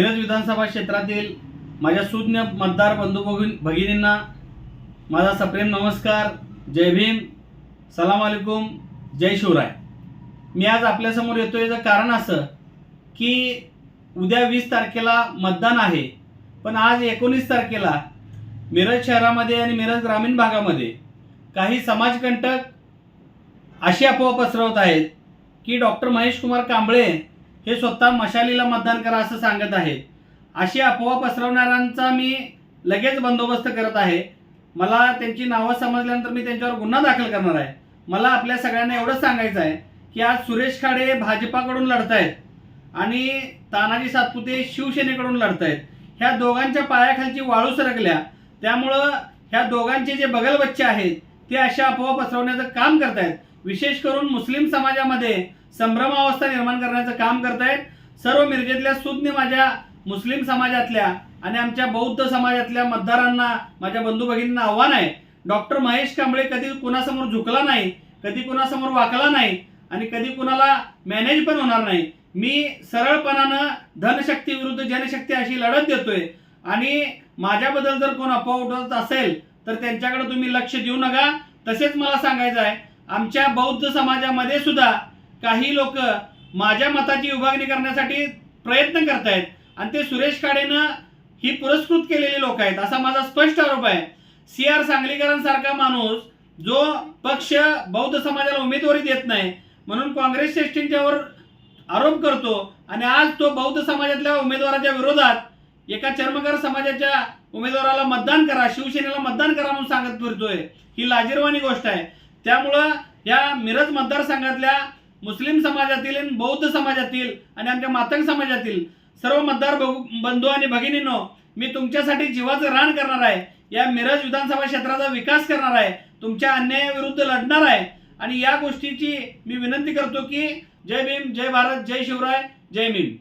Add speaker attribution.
Speaker 1: मिरज विधानसभा क्षेत्रातील माझ्या सुज्ञ मतदार बंधू भगिन भगिनींना माझा सप्रेम नमस्कार. जय भीम. सलाम अलैकुम. जय शिवराय. मी आज आपल्यासमोर येतो याचं कारण असं की उद्या वीस तारखेला मतदान आहे. पण आज एकोणीस तारखेला मिरज शहरामध्ये आणि मिरज ग्रामीण भागामध्ये काही समाजकंटक अशी अफवा पसरवत आहेत की डॉक्टर महेश कुमार कांबळे हे स्वतः मशालीला मतदान करा असं सांगत आहेत अशी अफवा पसरवणाऱ्यांचा मी लगेच बंदोबस्त करत आहे. मला त्यांची नावं समजल्यानंतर मी त्यांच्यावर गुन्हा दाखल करणार आहे. मला आपल्या सगळ्यांना एवढंच सांगायचं आहे की आज सुरेश खाडे भाजपाकडून लढत आहेत आणि तानाजी सातपुते शिवसेनेकडून लढत आहेत ह्या दोघांच्या पायाखालची वाळू सरकल्या. त्यामुळं ह्या दोघांचे जे बगल बच्चे आहेत ते अशा अफवा पसरवण्याचं काम करत आहेत विशेष करून मुस्लिम समाजामध्ये संभ्रमावस्था निर्माण करण्याचं काम करतायत. सर्व मिरजेतल्या सुज्ञ माझ्या मुस्लिम समाजातल्या आणि आमच्या बौद्ध समाजातल्या मतदारांना माझ्या बंधू भगिनींना आव्हान आहे. डॉक्टर महेश कांबळे कधी कुणासमोर झुकला नाही कधी कुणासमोर वाकला नाही आणि कधी कुणाला मॅनेज पण होणार नाही. मी सरळपणानं धनशक्ती विरुद्ध जनशक्ती अशी लढत देतोय. आणि माझ्याबद्दल जर कोण अफवा उठवत असेल तर त्यांच्याकडे तुम्ही लक्ष देऊ नका. तसेच मला सांगायचं आहे आमच्या बौद्ध समाजामध्ये सुद्धा काही लोक माझ्या मताची विभागणी करण्यासाठी प्रयत्न करतायत. आणि ते सुरेश खाडेनं ही पुरस्कृत केलेली लोक आहेत असा माझा स्पष्ट आरोप आहे. सी आर सांगलीकरांसारखा माणूस जो पक्ष बौद्ध समाजाला उमेदवारी देत नाही म्हणून काँग्रेस श्रेष्ठींच्यावर आरोप करतो आणि आज तो बौद्ध समाजातल्या उमेदवाराच्या विरोधात एका चर्मकार समाजाच्या उमेदवाराला मतदान करा शिवसेनेला मतदान करा म्हणून सांगत फिरतोय. ही लाजीरवाणी गोष्ट आहे. त्यामुळं या मिरज मतदारसंघातल्या मुस्लिम समाजातील आणि बौद्ध समाजातील आणि आमच्या मातंग समाजातील सर्व मतदार बंधू आणि भगिनींनो मी तुमच्यासाठी जीवाचं रान करणार आहे. या मिरज विधानसभा क्षेत्राचा विकास करणार आहे. तुमच्या अन्यायाविरुद्ध लढणार आहे. आणि या गोष्टीची मी विनंती करतो की जय भीम जय भारत जय शिवराय जय भीम.